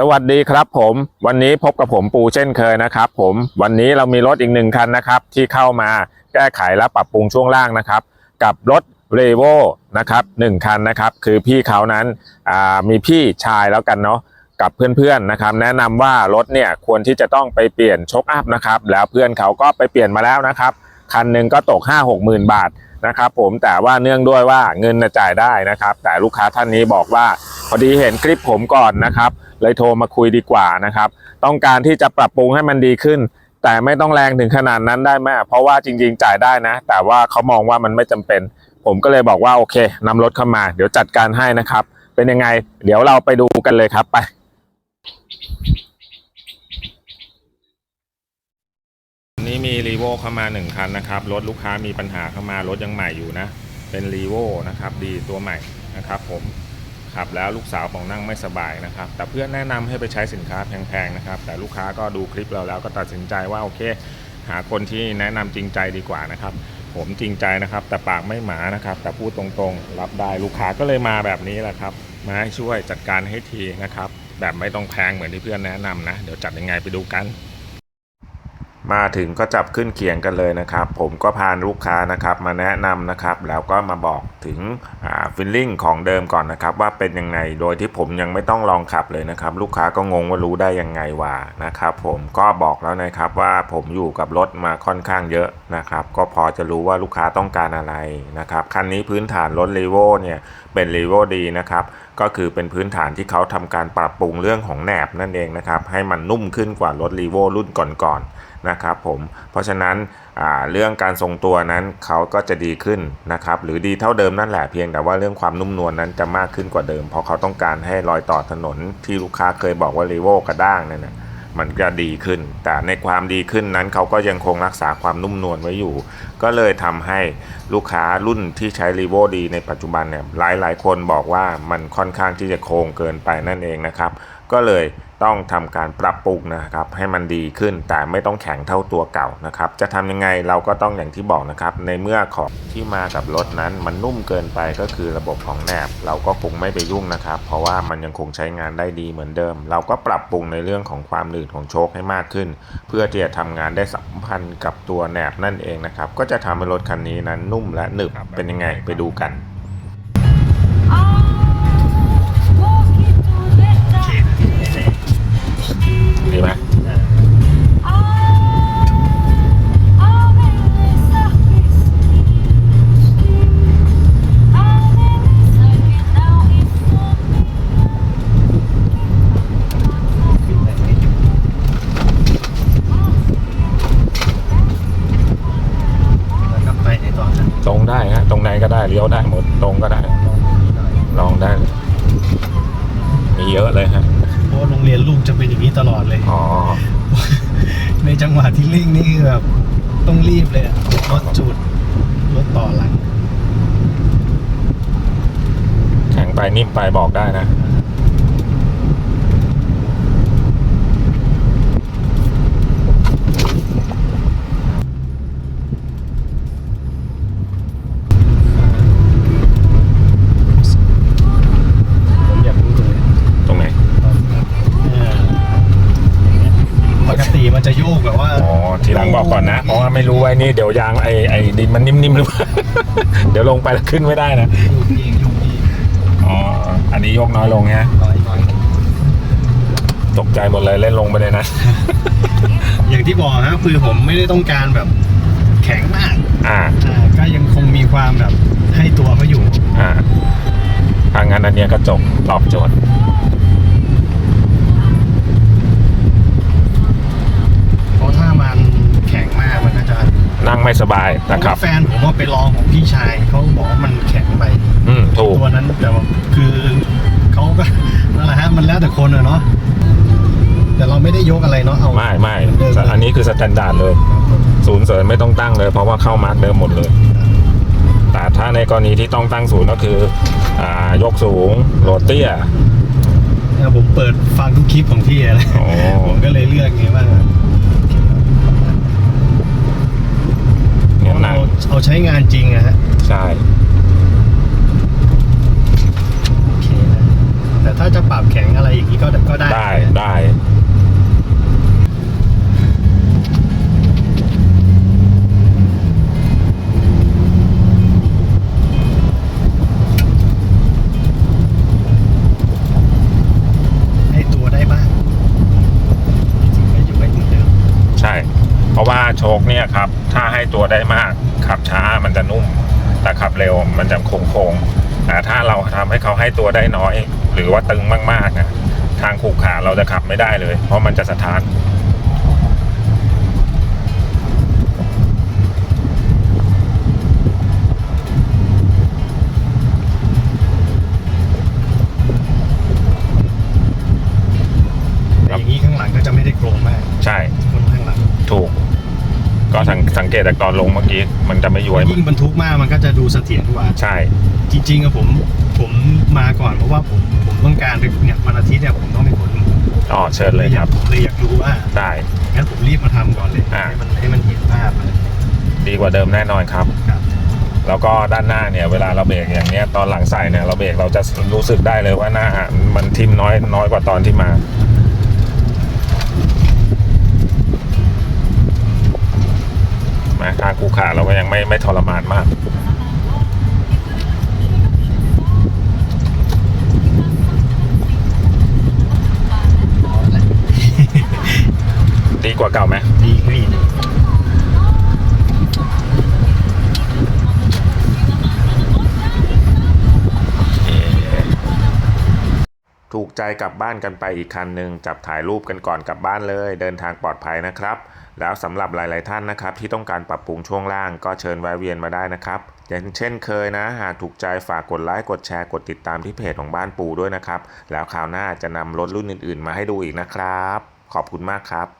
สวัสดีครับผมวันนี้พบกับผมปูเช่นเคยนะครับผมวันนี้เรามีรถอีกหนึ่งคันนะครับที่เข้ามาแก้ไขและปรับปรุงช่วงล่างนะครับ กับรถ r e v o นะครับหนึ่งคันนะครับ คือพี่เขานั้นมีพี่ชายแล้วกันเนาะกับเพื่อนๆนะครับ แนะนำว่ารถเนี่ยควรที่จะต้องไปเปลี่ยนชกอัพนะครับแล้วเพื่อนเขาก็ไปเปลี่ยนมาแล้วนะครับ คันหนึ่งก็ตก 5 6หมื่นบาทนะครับผมแต่ว่าเนื่องด้วยว่าเงินจ่ายได้นะครับ แต่ลูกค้าท่านนี้บอกว่าพอดีเห็นคลิปผมก่อนนะครับ เลยโทรมาคุยดีกว่านะครับ ต้องการที่จะปรับปรุงให้มันดีขึ้น แต่ไม่ต้องแรงถึงขนาดนั้นได้ไหมเพราะว่าจริง ๆ จ่ายได้นะ แต่ว่าเขามองว่ามันไม่จำเป็น ผมก็เลยบอกว่าโอเคนำรถเข้ามา เดี๋ยวจัดการให้นะครับ เป็นยังไง เดี๋ยวเราไปดูกันเลยครับไปนี้มีรีโวเข้ามาหนึ่งคันนะครับ รถลูกค้ามีปัญหาเข้ามารถยังใหม่อยู่นะ เป็นรีโวนะครับ ดีตัวใหม่นะครับผม ขับแล้วลูกสาวของนั่งไม่สบายนะครับ แต่เพื่อนแนะนำให้ไปใช้สินค้าแพงๆนะครับ แต่ลูกค้าก็ดูคลิปเราแล้วก็ตัดสินใจว่าโอเค หาคนที่แนะนำจริงใจดีกว่านะครับ ผมจริงใจนะครับ แต่ปากไม่หมานะครับ แต่พูดตรงๆ รับได้ลูกค้าก็เลยมาแบบนี้แหละครับ มาให้ช่วยจัดการให้ทีนะครับ แบบไม่ต้องแพงเหมือนที่เพื่อนแนะนำนะ เดี๋ยวจัดยังไงไปดูกัน มาถึงก็จับขึ้นเคียงกันเลยนะครับ ผมก็พาลูกค้านะครับมาแนะนำนะครับ แล้วก็มาบอกถึงฟิลลิ่งของเดิมก่อนนะครับ ว่าเป็นยังไงโดยที่ผมยังไม่ต้องลองขับเลยนะครับ ลูกค้าก็งงว่ารู้ได้ยังไงวะนะครับ ผมก็บอกแล้วนะครับว่าผมอยู่กับรถมาค่อนข้างเยอะนะครับ ก็พอจะรู้ว่าลูกค้าต้องการอะไรนะครับคันนี้พื้นฐานรถ r ีโวเนี่ย เป็น r ีโวดีนะครับ ก็คือเป็นพื้นฐานที่เขาทำการปรับปรุงเรื่องของแหนบนั่นเองนะครับ ให้มันนุ่มขึ้นกว่ารถ r ีโวรุ่นก่อนๆนะครับผมเพราะฉะนั้นเรื่องการทรงตัวนั้นเขาก็จะดีขึ้นนะครับ หรือดีเท่าเดิมนั่นแหละเพียงแต่ว่าเรื่องความนุ่มนวลนั้นจะมากขึ้นกว่าเดิม เพราะเขาต้องการให้รอยต่อถนนที่ลูกค้าเคยบอกว่ารีโวกระด้างนั่นนะ มันจะดีขึ้น แต่ในความดีขึ้นนั้นเขาก็ยังคงรักษาความนุ่มนวลไว้อยู่ ก็เลยทำให้ลูกค้ารุ่นที่ใช้รีโวดีในปัจจุบันเนี่ยหลายหลายๆคนบอกว่ามันค่อนข้างที่จะโค้งเกินไปนั่นเองนะครับ ก็เลย ต้องทำการปรับปรุงนะครับให้มันดีขึ้นแต่ไม่ต้องแข็งเท่าตัวเก่านะครับจะทำยังไงเราก็ต้องอย่างที่บอกนะครับในเมื่อของที่มากับรถนั้นมันนุ่มเกินไปก็คือระบบของแหนบ เราก็คงไม่ไปยุ่งนะครับ เพราะว่ามันยังคงใช้งานได้ดีเหมือนเดิม เราก็ปรับปรุงในเรื่องของความหนืดของโชคให้มากขึ้น เพื่อที่จะทำงานได้สัมพันธ์กับตัวแหนบนั่นเองนะครับก็จะทำให้รถคันนี้นั้นนุ่มและหนึบเป็นยังไงไปดูกัน ดีไหมแล้วก็ไปในตอนนั้นตรงได้ฮะตรงไหนก็ได้เลี้ยวได้หมดตรงก็ได้ลองได้เลยมีเยอะเลยฮะเพ ราะว่าโรงเรียนลูกจะเป็นอย่างนี้ตลอดเลย อ๋อ ในจังหวะที่ลิ่งนี่คือแบบต้องรีบเลยอะรถจุดรถต่อหลังแข็งไปนิ่มไปบอกได้นะผมอยากรู้เลย ตรงไหน เออปกติมัน จะโยกแบบว่าอ๋อทีหลังบอกก่อนนะ เพราะว่าไม่รู้ไอ้นี่เดี๋ยวยางไอ้ไอ้ดินมันนิ่มๆหรือเปล่า เดี๋ยวลงไปแล้วขึ้นไม่ได้นะ โยกเองโยกเองอ๋อ อันนี้ยกน้อยลงฮะน้อยน้อยตกใจหมดเลยเล่นลงไปเลยนะ อย่างที่บอกฮะคือผมไม่ได้ต้องการแบบแข็งมากอ่า อ่าก็ยังคงมีความแบบให้ตัวเขาอยู่ อ่าทางงานอันเนี้ยก็จบตอบโจทย์ นั่งไม่สบายเพนะราะครัว่าบแฟนผมว่าไปลองของพี่ชายเขาบอกว่ามันแข็งไปอืมถูกตัวนั้นแต่ว่าคือเขาก็นั่นแหละฮะมันแล้วแต่คนอะเนาะแต่เราไม่ได้ยกอะไรเนาะเอาไม่ไม่เดิมเลยอันนี้คือสแตนดาร์ดเลย ศูนย์เสริมไม่ต้องตั้งเลย เพราะว่าเข้ามาร์กเดิมหมดเลย แต่ถ้าในกรณีที่ต้องตั้งศูนย์ก็คืออ่ายกสูงโรเตียเนี่ยผมเปิดฟังทุกคลิปของพี่อะไรอ๋อผมก็เลยเลือกไงว่า เนี่ยนั่เรางเอาใช้งานจริงอะฮะใช่โอเคนะแต่ถ้าจะปรับแข็งอะไรอย่างนี้ก็ก็ได้ได้ได้ให้ตัวได้บ้างจริงๆก็อยู่ไว้เหมือนเดิม ใช่ เพราะว่าโชคเนี่ยครับ ถ้าให้ตัวได้มาก ขับช้ามันจะนุ่ม แต่ขับเร็วมันจะโค้งๆแต่ถ้าเราทำให้เขาให้ตัวได้น้อย หรือว่าตึงมากๆนะทางขูกขาเราจะขับไม่ได้เลย เพราะมันจะสะท้าน งสังเกตจากตอนลงเมื่อกี้มันจะไม่ย้วยยิ่งบรรทุกมากมันก็จะดูเสถียรกว่าใช่ จริงๆอะผมผมมาก่อนเพราะว่าผมผมต้องการไปเนี่ยวันอาทิตย์เนี่ยผมต้องไปขนหมูอ๋อเชิญเลยครับผมเลยอยากรู้ว่าได้งั้นผมรีบมาทำก่อนเลยอ่าให้มันให้มันเห็นภาพเลยดีกว่าเดิมแน่นอนครับครับแล้วก็ด้านหน้าเนี่ยเวลาเราเบรกอย่างเนี้ยตอนหลังใส่เนี่ยเราเบรกเราจะรู้สึกได้เลยว่าหน้ามันทิมน้อยน้อยกว่าตอนที่มา มาทางคูขาเราก็ยังไม่ไม่ทรมานมากดีกว่าเก่าไหมดีขึ้นอีถูกใจกลับบ้านกันไปอีกคันหนึ่งจับถ่ายรูปกันก่อนกลับบ้านเลย เดินทางปลอดภัยนะครับ แล้วสำหรับหลาย ๆ ท่านนะครับ ที่ต้องการปรับปรุงช่วงล่างก็เชิญแวะเวียนมาได้นะครับอย่างเช่นเคยนะ หากถูกใจฝากกดไลค์กดแชร์กดติดตามที่เพจของบ้านปูด้วยนะครับ แล้วคราวหน้าจะนำรถรุ่นอื่น ๆ มาให้ดูอีกนะครับ ขอบคุณมากครับ